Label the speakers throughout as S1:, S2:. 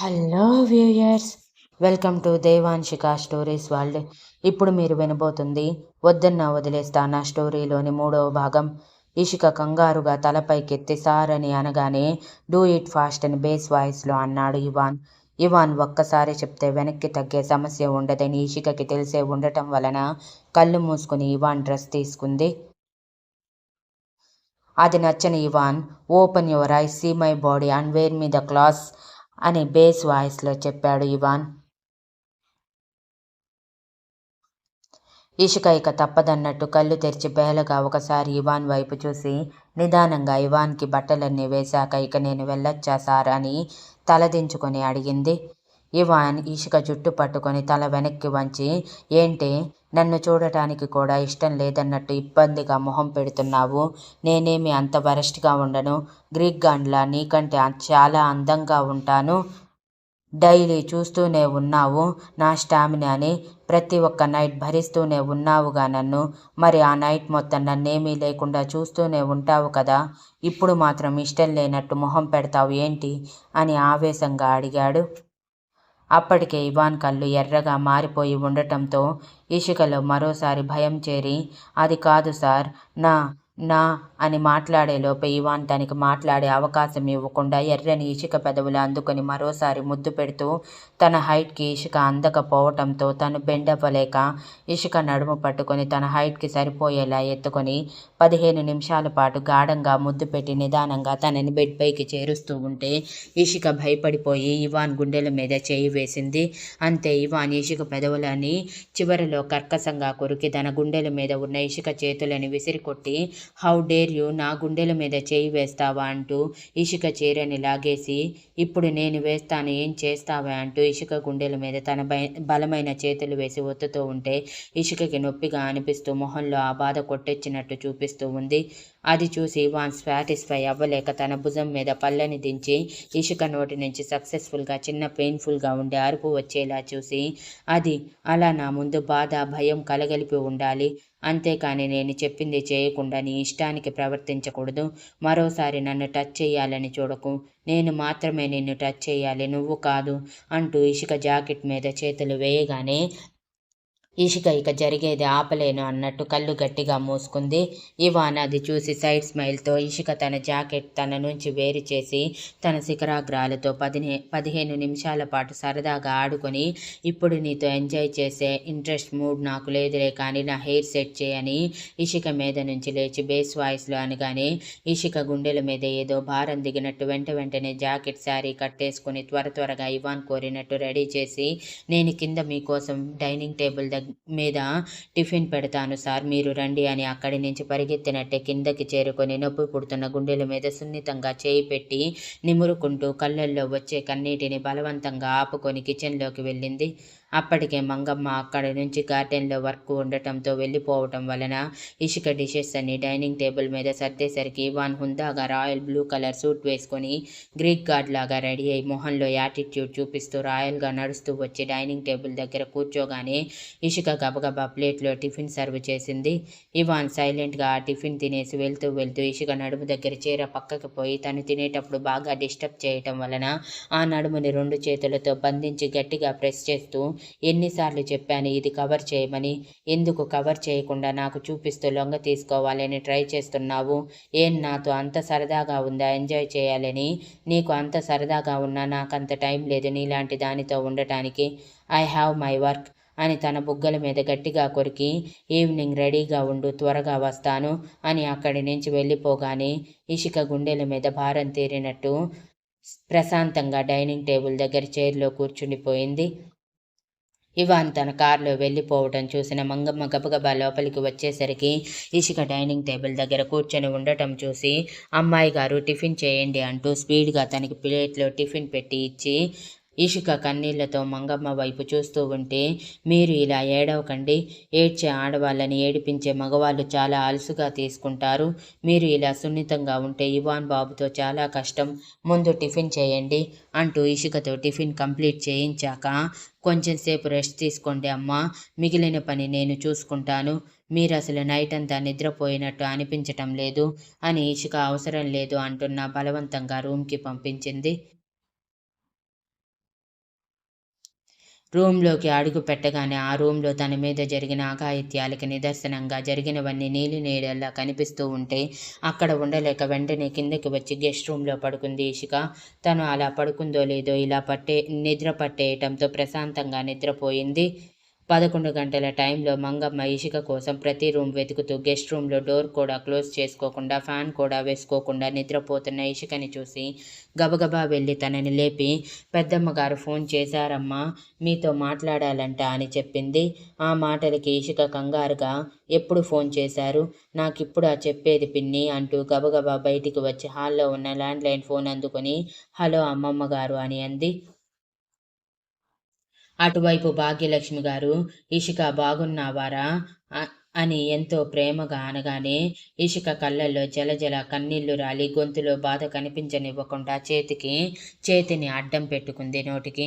S1: Hello viewers welcome to Devanshika stories world ఇప్పుడు మీరు వినబోతుంది వద్దన్న వదిలేస్తా నా స్టోరీలోని మూడవ భాగం. ఇషిక కంగారుగా తలపైకెత్తి సార్ అని అనగానే డూ ఇట్ ఫాస్ట్ అని బేస్ వాయిస్లో అన్నాడు ఇవాన్. ఇవాన్ ఒక్కసారి చెప్తే వెనక్కి తగ్గే సమస్య ఉండదని ఇషికకి తెలిసే ఉండటం వలన కళ్ళు మూసుకుని ఇవాన్ డ్రెస్ తీసుకుంది. అది నచ్చని Ivan open your I see my body and wear me the class అని బేస్ వాయిస్లో చెప్పాడు ఇవాన్. ఇషిక ఇక తప్పదన్నట్టు కళ్ళు తెరిచి బేలగా ఒకసారి ఇవాన్ వైపు చూసి నిదానంగా ఇవాన్కి బట్టలన్నీ వేశాక ఇక నేను వెళ్ళొచ్చా సార్ అని తలదించుకొని అడిగింది. ఇవాన్ ఇషిక జుట్టు పట్టుకొని తల వెనక్కి వంచి ఏంటి? నన్ను చూడటానికి కూడా ఇష్టం లేదన్నట్టు ఇబ్బందిగా మొహం పెడుతున్నావు. నేనేమి అంత వరస్ట్గా ఉండను. గ్రీక్ గాండ్లా నీకంటే చాలా అందంగా ఉంటాను. డైలీ చూస్తూనే ఉన్నావు నా స్టామినాని ప్రతి ఒక్క నైట్ భరిస్తూనే ఉన్నావుగా నన్ను. మరి ఆ నైట్ మొత్తం నన్నేమీ లేకుండా చూస్తూనే ఉంటావు కదా. ఇప్పుడు మాత్రం ఇష్టం లేనట్టు మొహం పెడతావు ఏంటి? అని ఆవేశంగా అడిగాడు. అప్పటికే ఇవాన్ కళ్ళు ఎర్రగా మారిపోయి ఉండటంతో ఇషికలో మరోసారి భయం చేరి అది కాదు సార్ నా నా అని మాట్లాడేలోపే ఇవాన్ తనకి మాట్లాడే అవకాశం ఇవ్వకుండా ఎర్రని ఇసుక పెదవులు అందుకొని మరోసారి ముద్దు పెడుతూ తన హైట్కి ఇసుక అందకపోవటంతో తను బెండవ్వలేక ఇసుక నడుము పట్టుకొని తన హైట్కి సరిపోయేలా ఎత్తుకొని పదిహేను నిమిషాల పాటు గాఢంగా ముద్దు పెట్టి నిదానంగా తనని బెడ్ పైకి చేరుస్తూ ఉంటే ఇషిక భయపడిపోయి ఇవాన్ గుండెల మీద చేయి వేసింది. అంతే ఇవాన్ ఇషిక పెదవులని చివరిలో కర్కసంగా కొరికి తన గుండెల మీద ఉన్న ఇసుక చేతులని విసిరికొట్టి హౌ డేర్ యూ నా గుండెల మీద చేయి వేస్తావా అంటూ ఇసుక చీరని లాగేసి ఇప్పుడు నేను వేస్తాను ఏం చేస్తావా? అంటూ ఇసుక గుండెల మీద తన బలమైన చేతులు వేసి ఒత్తుతూ ఉంటే ఇసుకకి నొప్పిగా అనిపిస్తూ మొహంలో ఆ బాధ కొట్టెచ్చినట్టు చూపిస్తూ ఉంది. అది చూసి వాన్ సాటిస్ఫై అవ్వలేక తన భుజం మీద పళ్ళని దించి ఇసుక నోటి నుంచి సక్సెస్ఫుల్గా చిన్న పెయిన్ఫుల్గా ఉండే అరుపు వచ్చేలా చూసి అది అలా నా ముందు బాధ భయం కలగలిపి ఉండాలి. అంతేకాని నేను చెప్పింది చేయకుండా నీ ఇష్టానికి ప్రవర్తించకూడదు. మరోసారి నన్ను టచ్ చేయాలని చూడకు. నేను మాత్రమే నిన్ను టచ్ చేయాలి. నువ్వు కాదు అంటూ ఇసుక జాకెట్ మీద చేతులు వేయగానే ఇషిక ఇక జరిగేది ఆపలేను అన్నట్టు కళ్ళు గట్టిగా మూసుకుంది. ఇవాన్ అది చూసి సైడ్ స్మైల్తో ఇషిక తన జాకెట్ తన నుంచి వేరు చేసి తన శిఖరాగ్రాలతో పదిహే పదిహేను నిమిషాల పాటు సరదాగా ఆడుకొని ఇప్పుడు నీతో ఎంజాయ్ చేసే ఇంట్రెస్ట్ మూడ్ నాకు లేదులే కానీ నా హెయిర్ సెట్ చేయని ఇషిక మీద నుంచి లేచి బేస్ వాయిస్లో అనగానే ఇషిక గుండెల మీద ఏదో భారం దిగినట్టు వెంట వెంటనే జాకెట్ శారీ కట్టేసుకుని త్వర త్వరగా ఇవాన్ కోరినట్టు రెడీ చేసి నేను కింద మీకోసం డైనింగ్ టేబుల్ దగ్గర మీద టిఫిన్ పెడతాను సార్. మీరు రండి అని అక్కడి నుంచి పరిగెత్తినట్టే కిందకి చేరుకొని నొప్పి పుడుతున్న గుండెల మీద సున్నితంగా చేయి పెట్టి నిమురుకుంటూ కళ్ళల్లో వచ్చే కన్నీటిని బలవంతంగా ఆపుకొని కిచెన్లోకి వెళ్ళింది. అప్పటికే మంగమ్మ అక్కడి నుంచి గార్డెన్లో వర్క్ ఉండటంతో వెళ్ళిపోవటం వలన ఇసుక డిషెస్ అన్ని డైనింగ్ టేబుల్ మీద సర్దేసరికి ఇవాన్ హుందాగా రాయల్ బ్లూ కలర్ సూట్ వేసుకొని గ్రీక్ గార్డ్ లాగా రెడీ అయి మొహంలో యాటిట్యూడ్ చూపిస్తూ రాయల్గా నడుస్తూ వచ్చి డైనింగ్ టేబుల్ దగ్గర కూర్చోగానే ఇసుక గబగబా ప్లేట్లో టిఫిన్ సర్వ్ చేసింది. ఇవాన్ సైలెంట్గా ఆ టిఫిన్ తినేసి వెళ్తూ వెళ్తూ ఇసుక నడుము దగ్గర చీర పక్కకు పోయి తను తినేటప్పుడు బాగా డిస్టర్బ్ చేయటం వలన ఆ నడుముని రెండు చేతులతో బంధించి గట్టిగా ప్రెస్ చేస్తూ ఎన్నిసార్లు చెప్పాను ఇది కవర్ చేయమని. ఎందుకు కవర్ చేయకుండా నాకు చూపిస్తూ లొంగ తీసుకోవాలని ట్రై చేస్తున్నావు? ఏం నాతో అంత సరదాగా ఉందా? ఎంజాయ్ చేయాలని. నీకు అంత సరదాగా ఉన్నా నాకు అంత టైం లేదు నీలాంటి దానితో ఉండటానికి. ఐ హ్యావ్ మై వర్క్ అని తన బుగ్గల మీద గట్టిగా కొరికి. ఈవినింగ్ రెడీగా ఉండు త్వరగా వస్తాను అని అక్కడి నుంచి వెళ్ళిపోగానే ఇషిక గుండెల మీద భారం తీరినట్టు ప్రశాంతంగా డైనింగ్ టేబుల్ దగ్గర చైర్లో కూర్చుండిపోయింది. ఇవాన్ తన కారులో వెళ్ళిపోవటం చూసిన మంగమ్మ గబగబా లోపలికి వచ్చేసరికి ఇషిక డైనింగ్ టేబుల్ దగ్గర కూర్చొని ఉండటం చూసి అమ్మాయి గారు టిఫిన్ చేయండి అంటూ స్పీడ్గా తనకి ప్లేట్లో టిఫిన్ పెట్టి ఇచ్చి ఇషిక కన్నీళ్ళతో మంగమ్మ వైపు చూస్తూ ఉంటే మీరు ఇలా ఏడవకండి. ఏడ్చే ఆడవాళ్ళని ఏడిపించే మగవాళ్ళు చాలా అలసుగా తీసుకుంటారు. మీరు ఇలా సున్నితంగా ఉంటే ఇవాన్ బాబుతో చాలా కష్టం. ముందు టిఫిన్ చేయండి అంటూ ఇషికతో టిఫిన్ కంప్లీట్ చేయించాక కొంచెం సేపు రెస్ట్ తీసుకోండి అమ్మా. మిగిలిన పని నేను చూసుకుంటాను. మీరు అసలు నైట్ అంతా నిద్రపోయినట్టు అనిపించటం లేదు అని ఇషిక అవసరం లేదు అంటున్న బలవంతంగా రూమ్కి పంపించింది. రూంలోకి అడుగు పెట్టగానే ఆ రూంలో తన మీద జరిగిన అఘాయిత్యాలకి నిదర్శనంగా జరిగినవన్నీ నీలి నీడల్లా కనిపిస్తూ ఉంటే అక్కడ ఉండలేక వెంటనే కిందకి వచ్చి గెస్ట్ రూంలో పడుకుంది ఇషిక. తను అలా పడుకుందో లేదో ఇలా పట్టే నిద్ర పట్టేయటంతో ప్రశాంతంగా నిద్రపోయింది. పదకొండు గంటల టైంలో మంగమ్మ ఇషిక కోసం ప్రతి రూమ్ వెతుకుతూ గెస్ట్ రూమ్లో డోర్ కూడా క్లోజ్ చేసుకోకుండా ఫ్యాన్ కూడా వేసుకోకుండా నిద్రపోతున్న ఇషికని చూసి గబగబా వెళ్ళి తనని లేపి పెద్దమ్మగారు ఫోన్ చేశారమ్మా మీతో మాట్లాడాలంట అని చెప్పింది. ఆ మాటలకి ఇషిక కంగారుగా ఎప్పుడు ఫోన్ చేశారు? నాకిప్పుడు ఆ చెప్పేది పిన్ని అంటూ గబగబా బయటికి వచ్చి హాల్లో ఉన్న ల్యాండ్లైన్ ఫోన్ అందుకొని హలో అమ్మమ్మ గారు అని అంది. అటువైపు భాగ్యలక్ష్మి గారు ఇషిక బాగున్నావారా? అని ఎంతో ప్రేమగా అనగానే ఇషిక కళ్ళల్లో జలజల కన్నీళ్ళు రాలి గొంతులో బాధ కనిపించనివ్వకుండా చేతికి చేతిని అడ్డం పెట్టుకుంది నోటికి.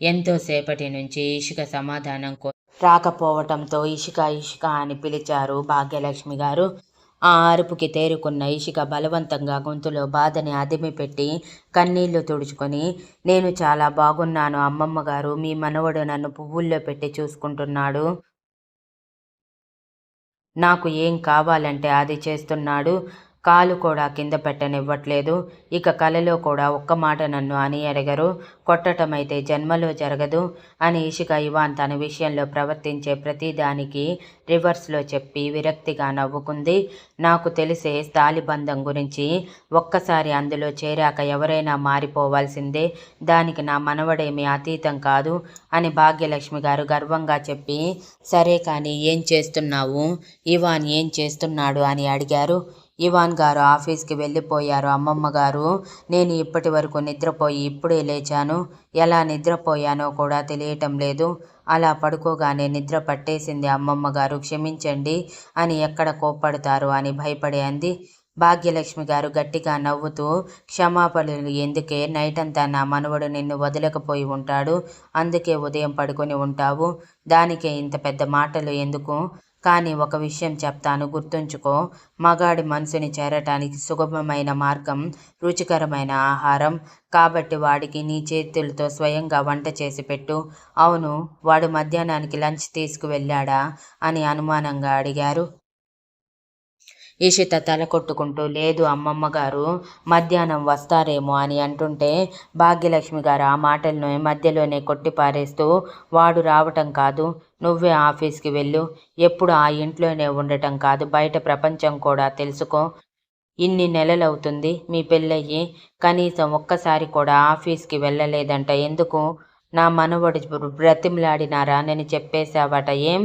S1: ఎంతో సేపటి నుంచి ఇషిక సమాధానం రాకపోవటంతో ఇషిక ఇషిక అని పిలిచారు భాగ్యలక్ష్మి గారు. ఆ అరుపుకి తేరుకున్న ఇషిక బలవంతంగా గొంతులో బాధని అదిమిపెట్టి కన్నీళ్ళు తుడుచుకొని నేను చాలా బాగున్నాను అమ్మమ్మ గారు మీ మనవడు నన్ను పువ్వుల్లో పెట్టి చూసుకుంటున్నాడు. నాకు ఏం కావాలంటే అది చేస్తున్నాడు. కాలు కూడా కింద పెట్టనివ్వట్లేదు. ఇక కలలో కూడా ఒక్క మాట నన్ను అని అడగరు. కొట్టటమైతే జన్మలో జరగదు అని ఇషిక ఇవాన్ తన విషయంలో ప్రవర్తించే ప్రతిదానికి రివర్స్లో చెప్పి విరక్తిగా నవ్వుకుంది. నాకు తెలిసే స్థాలిబంధం గురించి ఒక్కసారి అందులో చేరాక ఎవరైనా మారిపోవాల్సిందే. దానికి నా మనవడేమీ అతీతం కాదు అని భాగ్యలక్ష్మి గారు గర్వంగా చెప్పి సరే కానీ ఏం చేస్తున్నావు? ఇవాన్ ఏం చేస్తున్నాడు? అని అడిగారు. ఇవాన్ గారు ఆఫీస్కి వెళ్ళిపోయారు. అమ్మమ్మ గారు నేను ఇప్పటి వరకు నిద్రపోయి ఇప్పుడే లేచాను. ఎలా నిద్రపోయానో కూడా తెలియటం లేదు. అలా పడుకోగానే నిద్ర పట్టేసింది. అమ్మమ్మ గారు క్షమించండి అని ఎక్కడ కోప్పడతారు అని భయపడి అంది. భాగ్యలక్ష్మి గారు గట్టిగా నవ్వుతూ క్షమాపణలు ఎందుకే? నైట్ అంతా నా మనవడు నిన్ను వదలకపోయి ఉంటాడు. అందుకే ఉదయం పడుకొని ఉంటావు. దానికే ఇంత పెద్ద మాటలు ఎందుకు? కానీ ఒక విషయం చెప్తాను. గుర్తుంచుకో మగాడి మనసుని చేరటానికి సుగమమైన మార్గం రుచికరమైన ఆహారం. కాబట్టి వాడికి నీ చేతులతో స్వయంగా వంట చేసి పెట్టు. అవును వాడు మధ్యాహ్నానికి లంచ్ తీసుకువెళ్ళాడా అని అనుమానంగా అడిగారు. ఈషిత తల కొట్టుకుంటూ లేదు అమ్మమ్మ గారు మధ్యాహ్నం వస్తారేమో అని అంటుంటే భాగ్యలక్ష్మి గారు ఆ మాటలను మధ్యలోనే కొట్టిపారేస్తూ వాడు రావటం కాదు నువ్వే ఆఫీస్కి వెళ్ళు ఎప్పుడు ఆ ఇంట్లోనే ఉండటం కాదు బయట ప్రపంచం కూడా తెలుసుకో. ఇన్ని నెలలవుతుంది మీ పెళ్ళయ్యి కనీసం ఒక్కసారి కూడా ఆఫీస్కి వెళ్ళలేదంట ఎందుకు? నా మనవడు బ్రతిమలాడినారా? నేను చెప్పేశావట ఏం?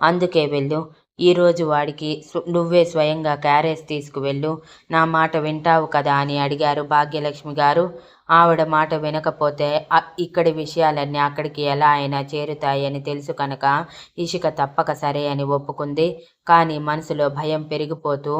S1: అందుకే వెళ్ళు ఈరోజు వాడికి నువ్వే స్వయంగా క్యారేజ్ తీసుకువెళ్ళు. నా మాట వింటావు కదా అని అడిగారు భాగ్యలక్ష్మి గారు. ఆవిడ మాట వినకపోతే ఇక్కడి విషయాలన్నీ అక్కడికి ఎలా అయినా చేరుతాయని తెలుసు కనుక ఇషిక తప్పక సరే అని ఒప్పుకుంది. కానీ మనసులో భయం పెరిగిపోతూ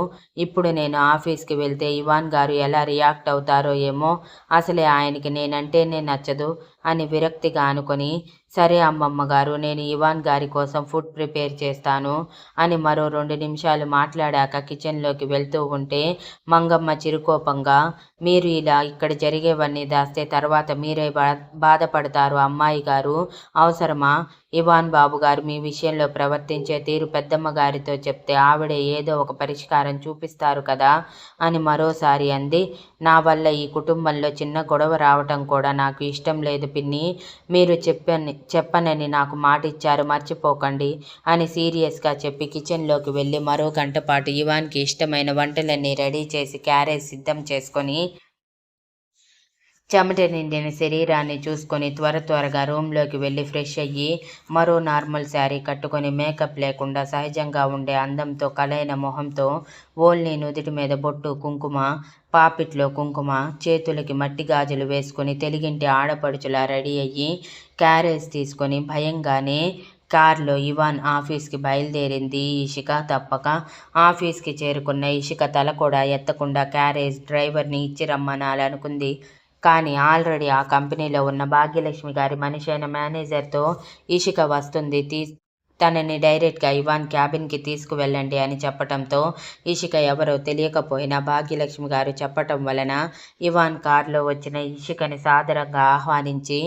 S1: ఇప్పుడు నేను ఆఫీస్కి వెళ్తే ఇవాన్ గారు ఎలా రియాక్ట్ అవుతారో ఏమో అసలే ఆయనకి నేనంటేనే నచ్చదు అని విరక్తిగా అనుకొని సరే అమ్మమ్మ గారు నేను ఇవాన్ గారి కోసం ఫుడ్ ప్రిపేర్ చేస్తాను అని మరో రెండు నిమిషాలు మాట్లాడాక కిచెన్లోకి వెళ్తూ ఉంటే మంగమ్మ చిరుకోపంగా మీరు ఇలా ఇక్కడ జరిగేవన్నీ దాస్తే తర్వాత మీరే బా బాధపడతారు అమ్మాయి గారు. అవసరమా? ఇవాన్ బాబు గారు మీ విషయంలో ప్రవర్తించే తీరు పెద్దమ్మ గారితో చెప్తే ఆవిడ ఏదో ఒక పరిష్కారం చూపిస్తారు కదా అని మరోసారి అంది. నా వల్ల ఈ కుటుంబంలో చిన్న గొడవ రావటం కూడా నాకు ఇష్టం లేదు పిన్ని. మీరు చెప్పని చెప్పనని నాకు మాట ఇచ్చారు మర్చిపోకండి అని సీరియస్గా చెప్పి కిచెన్లోకి వెళ్ళి మరో గంట పాటు ఇవాన్కి ఇష్టమైన వంటలన్నీ రెడీ చేసి క్యారేజ్ సిద్ధం చేసుకొని చెమట నిండిన శరీరాన్ని చూసుకొని త్వర త్వరగా రూమ్లోకి వెళ్ళి ఫ్రెష్ అయ్యి మరో నార్మల్ శారీ కట్టుకొని మేకప్ లేకుండా సహజంగా ఉండే అందంతో కలైన మొహంతో ఓల్ని నుదుటి మీద బొట్టు కుంకుమ పాపిట్లో కుంకుమ చేతులకి మట్టి గాజులు వేసుకొని తెలుగింటి ఆడపడుచులా రెడీ అయ్యి క్యారేజ్ తీసుకొని భయంగానే కారులో ఇవాన్ ఆఫీస్కి బయలుదేరింది ఇషిక తప్పక. ఆఫీస్కి చేరుకున్న ఇషిక తల కూడా ఎత్తకుండా క్యారేజ్ డ్రైవర్ని ఇచ్చి రమ్మనాలనుకుంది కానీ ఆల్రెడీ ఆ కంపెనీలో ఉన్న భాగ్యలక్ష్మి గారి మనిషి అయిన మేనేజర్తో ఇషిక వస్తుంది. తీ తనని డైరెక్ట్గా ఇవాన్ క్యాబిన్కి తీసుకువెళ్ళండి అని చెప్పటంతో ఇషిక ఎవరో తెలియకపోయినా భాగ్యలక్ష్మి గారు చెప్పటం వలన ఇవాన్ కారులో వచ్చిన ఇషికని సాదరంగా ఆహ్వానించి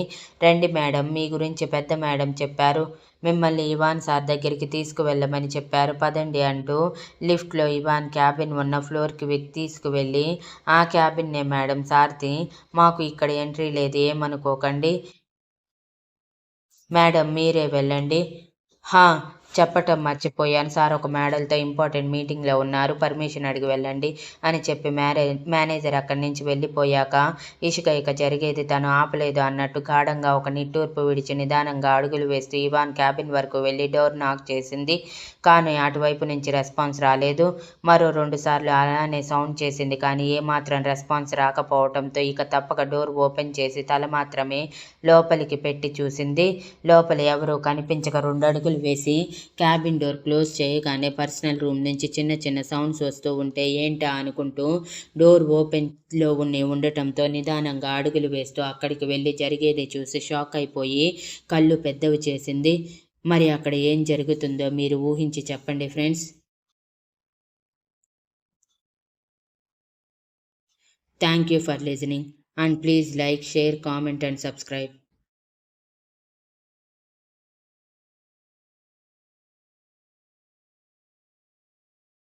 S1: రండి మేడం మీ గురించి పెద్ద మేడం చెప్పారు. మిమ్మల్ని ఇవాన్ సార్ దగ్గరికి తీసుకువెళ్ళమని చెప్పారు. పదండి అంటూ లిఫ్ట్లో ఇవాన్ క్యాబిన్ ఉన్న ఫ్లోర్కి తీసుకువెళ్ళి ఆ క్యాబిన్నే మేడం సార్ది మాకు ఇక్కడ ఎంట్రీ లేదు ఏమనుకోకండి? మేడం మీరే వెళ్ళండి. హా చెప్పటం మర్చిపోయాను. సార్ ఒక మేడల్తో ఇంపార్టెంట్ మీటింగ్లో ఉన్నారు. పర్మిషన్ అడిగి వెళ్ళండి అని చెప్పి మ్యారేజ్ మేనేజర్ అక్కడి నుంచి వెళ్ళిపోయాక ఇసుక ఇక జరిగేది తను ఆపలేదు అన్నట్టు గాఢంగా ఒక నిట్టూర్పు విడిచి నిదానంగా అడుగులు వేస్తూ ఇవాన్ క్యాబిన్ వరకు వెళ్ళి డోర్ నాక్ చేసింది. కానీ అటువైపు నుంచి రెస్పాన్స్ రాలేదు. మరో రెండు సార్లు అలానే సౌండ్ చేసింది. కానీ ఏమాత్రం రెస్పాన్స్ రాకపోవడంతో ఇక తప్పక డోర్ ఓపెన్ చేసి తల మాత్రమే లోపలికి పెట్టి చూసింది. లోపల ఎవరూ కనిపించక రెండు అడుగులు వేసి క్యాబిన్ డోర్ క్లోజ్ చేయగానే పర్సనల్ రూమ్ నుంచి చిన్న చిన్న సౌండ్స్ వస్తూ ఉంటే ఏంటా అనుకుంటూ డోర్ ఓపెన్లో ఉండి ఉండటంతో నిదానంగా అడుగులు వేస్తూ అక్కడికి వెళ్ళి జరిగేది చూసి షాక్ అయిపోయి కళ్ళు పెద్దవి చేసింది. మరి అక్కడ ఏం జరుగుతుందో మీరు ఊహించి చెప్పండి friends. Thank you for listening and please like share comment and subscribe.